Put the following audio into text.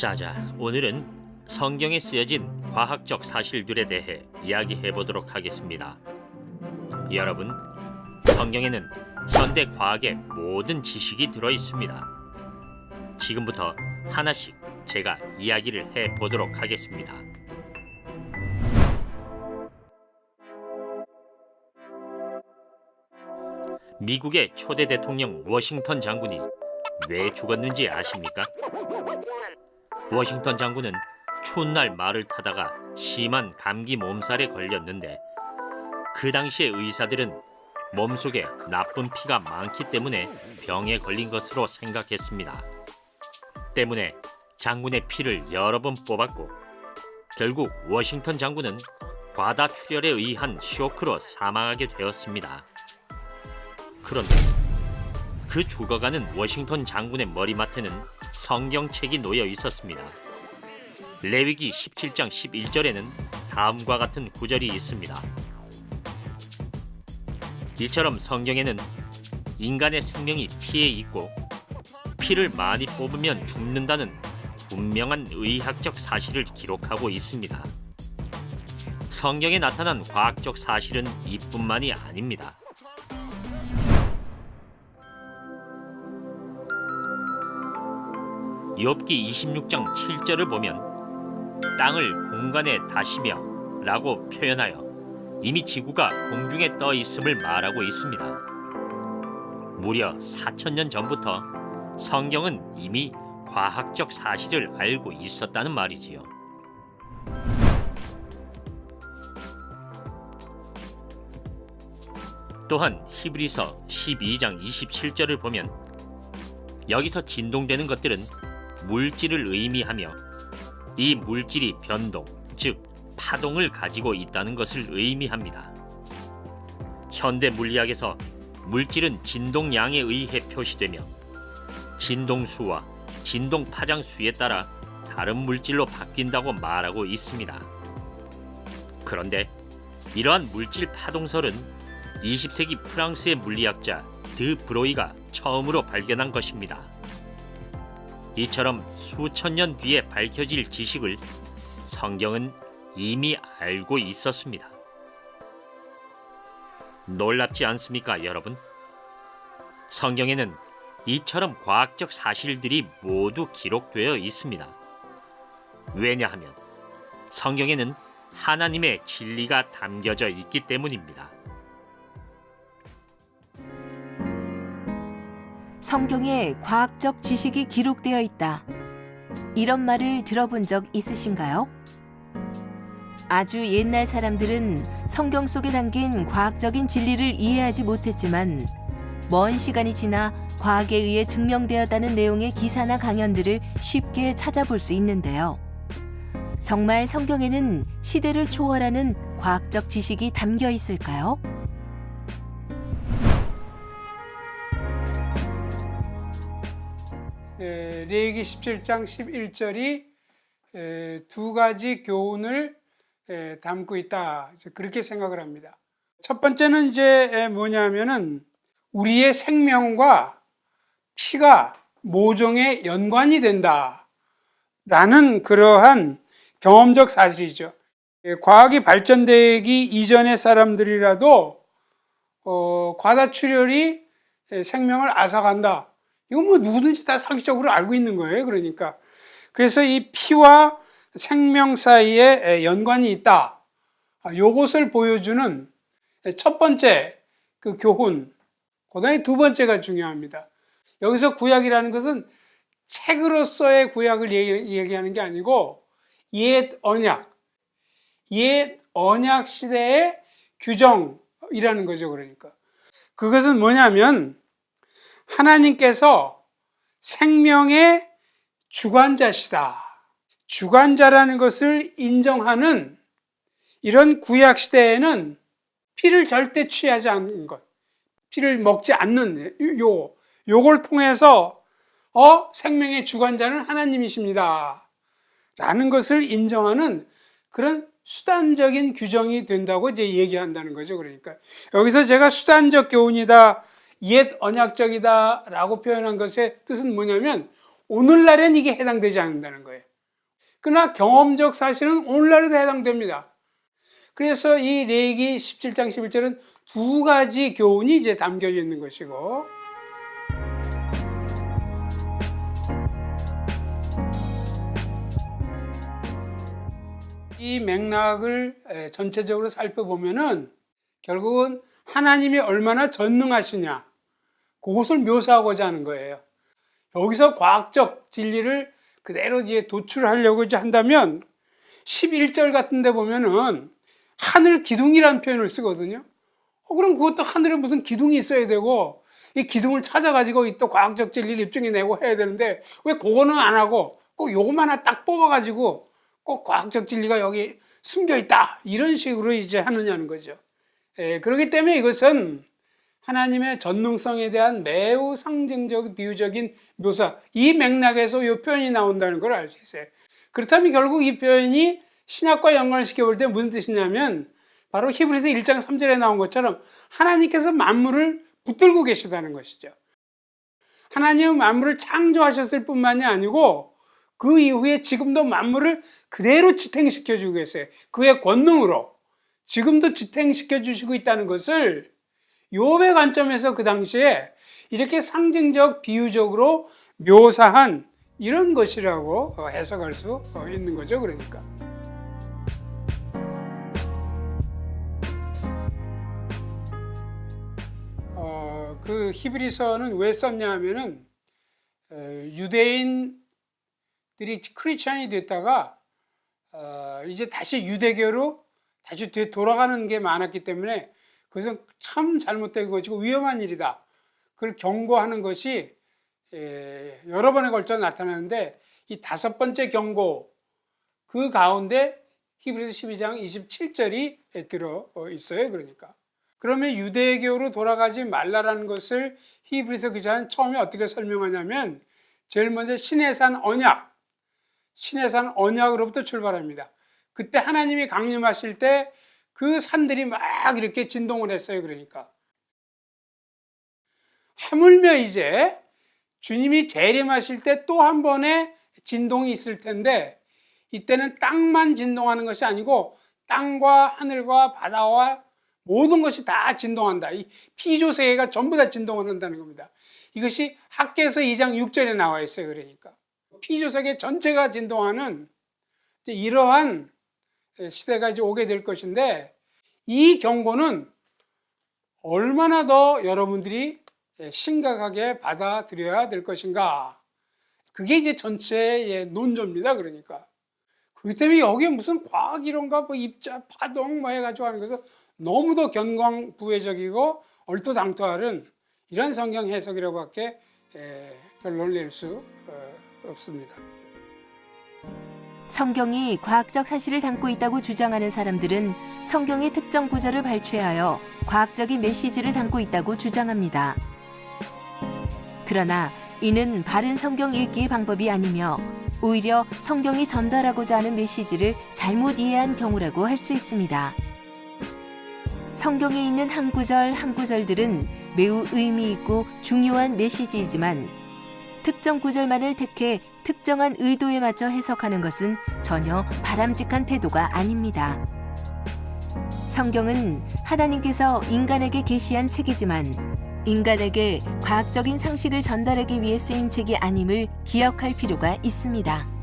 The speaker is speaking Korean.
자자, 오늘은 성경에 쓰여진 과학적 사실들에 대해 이야기해 보도록 하겠습니다. 여러분, 성경에는 현대 과학의 모든 지식이 들어 있습니다. 지금부터 하나씩 제가 이야기를 해 보도록 하겠습니다. 미국의 초대 대통령 워싱턴 장군이 왜 죽었는지 아십니까? 워싱턴 장군은 추운 날 말을 타다가 심한 감기 몸살에 걸렸는데 그 당시의 의사들은 몸속에 나쁜 피가 많기 때문에 병에 걸린 것으로 생각했습니다. 때문에 장군의 피를 여러 번 뽑았고 결국 워싱턴 장군은 과다 출혈에 의한 쇼크로 사망하게 되었습니다. 그런데 그 죽어가는 워싱턴 장군의 머리맡에는 성경책이 놓여 있었습니다. 레위기 17장 11절에는 다음과 같은 구절이 있습니다. 이처럼 성경에는 인간의 생명이 피에 있고 피를 많이 뽑으면 죽는다는 분명한 의학적 사실을 기록하고 있습니다. 성경에 나타난 과학적 사실은 이뿐만이 아닙니다. 욥기 26장 7절을 보면 땅을 공간에 다시며 라고 표현하여 이미 지구가 공중에 떠 있음을 말하고 있습니다. 무려 4천 년 전부터 성경은 이미 과학적 사실을 알고 있었다는 말이지요. 또한 히브리서 12장 27절을 보면 여기서 진동되는 것들은 물질을 의미하며 이 물질이 변동, 즉 파동을 가지고 있다는 것을 의미합니다. 현대 물리학에서 물질은 진동량에 의해 표시되며 진동수와 진동 파장수에 따라 다른 물질로 바뀐다고 말하고 있습니다. 그런데 이러한 물질 파동설은 20세기 프랑스의 물리학자 드 브로이가 처음으로 발견한 것입니다. 이처럼 수천 년 뒤에 밝혀질 지식을 성경은 이미 알고 있었습니다. 놀랍지 않습니까, 여러분? 성경에는 이처럼 과학적 사실들이 모두 기록되어 있습니다. 왜냐하면 성경에는 하나님의 진리가 담겨져 있기 때문입니다. 성경에 과학적 지식이 기록되어 있다. 이런 말을 들어본 적 있으신가요? 아주 옛날 사람들은 성경 속에 담긴 과학적인 진리를 이해하지 못했지만 먼 시간이 지나 과학에 의해 증명되었다는 내용의 기사나 강연들을 쉽게 찾아볼 수 있는데요. 정말 성경에는 시대를 초월하는 과학적 지식이 담겨 있을까요? 레위기 17장 11절이 에, 두 가지 교훈을 에, 담고 있다. 그렇게 생각을 합니다. 첫 번째는 이제 에, 뭐냐면은 우리의 생명과 피가 모종에 연관이 된다. 라는 그러한 경험적 사실이죠. 에, 과학이 발전되기 이전의 사람들이라도 어, 과다출혈이 에, 생명을 앗아간다. 이건 뭐 누구든지 다 상식적으로 알고 있는 거예요. 그러니까. 그래서 이 피와 생명 사이에 연관이 있다. 아, 요것을 보여주는 첫 번째 그 교훈. 그 다음에 두 번째가 중요합니다. 여기서 구약이라는 것은 책으로서의 구약을 얘기- 얘기하는 게 아니고 옛 언약. 옛 언약 시대의 규정이라는 거죠. 그러니까. 그것은 뭐냐면 하나님께서 생명의 주관자시다. 주관자라는 것을 인정하는 이런 구약 시대에는 피를 절대 취하지 않는 것, 피를 먹지 않는 요 요걸 통해서 어 생명의 주관자는 하나님이십니다. 라는 것을 인정하는 그런 수단적인 규정이 된다고 이제 얘기한다는 거죠. 그러니까 여기서 제가 수단적 교훈이다, 옛 언약적이다 라고 표현한 것의 뜻은 뭐냐면 오늘날엔 이게 해당되지 않는다는 거예요. 그러나 경험적 사실은 오늘날에도 해당됩니다. 그래서 이 레기 17장 11절은 두 가지 교훈이 이제 담겨져 있는 것이고 이 맥락을 에, 전체적으로 살펴보면은 결국은 하나님이 얼마나 전능하시냐 그것을 묘사하고자 하는 거예요. 여기서 과학적 진리를 그대로 이제 도출하려고 이제 한다면 11절 같은 데 보면은 하늘 기둥이라는 표현을 쓰거든요. 어, 그럼 그것도 하늘에 무슨 기둥이 있어야 되고 이 기둥을 찾아가지고 또 과학적 진리를 입증해 내고 해야 되는데 왜 그거는 안 하고 꼭 요것만 하나 딱 뽑아가지고 꼭 과학적 진리가 여기 숨겨 있다 이런 식으로 이제 하느냐는 거죠. 예, 그렇기 때문에 이것은 하나님의 전능성에 대한 매우 상징적 비유적인 묘사 이 맥락에서 이 표현이 나온다는 걸 알 수 있어요. 그렇다면 결국 이 표현이 신약과 연관을 시켜 볼 때 무슨 뜻이냐면 바로 히브리서 1장 3절에 나온 것처럼 하나님께서 만물을 붙들고 계시다는 것이죠. 하나님은 만물을 창조하셨을 뿐만이 아니고 그 이후에 지금도 만물을 그대로 지탱시켜 주고 계세요. 그의 권능으로 지금도 지탱시켜 주시고 있다는 것을 욥의 관점에서 그 당시에 이렇게 상징적 비유적으로 묘사한 이런 것이라고 어, 해석할 수 어, 있는 거죠. 그러니까. 어, 그 히브리서는 왜 썼냐 하면은 어, 유대인들이 크리스찬이 됐다가 어, 이제 다시 유대교로 다시 돌아가는 게 많았기 때문에 그것은 참 잘못된 것이고 위험한 일이다. 그걸 경고하는 것이 에, 여러 번에 걸쳐 나타나는데 이 다섯 번째 경고 그 가운데 히브리서 12장 27절이 들어 있어요. 그러니까. 그러면 유대교로 돌아가지 말라라는 것을 히브리서 기자는 처음에 어떻게 설명하냐면 제일 먼저 신의 산 언약, 신의 산 언약으로부터 출발합니다. 그때 하나님이 강림하실 때 그 산들이 막 이렇게 진동을 했어요. 그러니까. 하물며 이제 주님이 재림하실 때 또 한 번의 진동이 있을 텐데 이때는 땅만 진동하는 것이 아니고 땅과 하늘과 바다와 모든 것이 다 진동한다. 이 피조 세계가 전부 다 진동을 한다는 겁니다. 이것이 학계에서 2장 6절에 나와 있어요. 그러니까 피조 세계 전체가 진동하는 이러한 시대가 이제 오게 될 것인데 이 경고는 얼마나 더 여러분들이 심각하게 받아들여야 될 것인가. 그게 이제 전체의 논조입니다. 그러니까. 그렇기 때문에 여기에 무슨 과학 이론과 뭐 입자, 파동 뭐 해가지고 하는 것은 너무도 견광부회적이고 얼토당토하는 이런 성경 해석이라고밖에 결론을 낼 수 없습니다. 성경이 과학적 사실을 담고 있다고 주장하는 사람들은 성경의 특정 구절을 발췌하여 과학적인 메시지를 담고 있다고 주장합니다. 그러나 이는 바른 성경 읽기의 방법이 아니며 오히려 성경이 전달하고자 하는 메시지를 잘못 이해한 경우라고 할 수 있습니다. 성경에 있는 한 구절 한 구절들은 매우 의미 있고 중요한 메시지이지만 특정 구절만을 택해 특정한 의도에 맞춰 해석하는 것은 전혀 바람직한 태도가 아닙니다. 성경은 하나님께서 인간에게 계시한 책이지만 인간에게 과학적인 상식을 전달하기 위해 쓰인 책이 아님을 기억할 필요가 있습니다.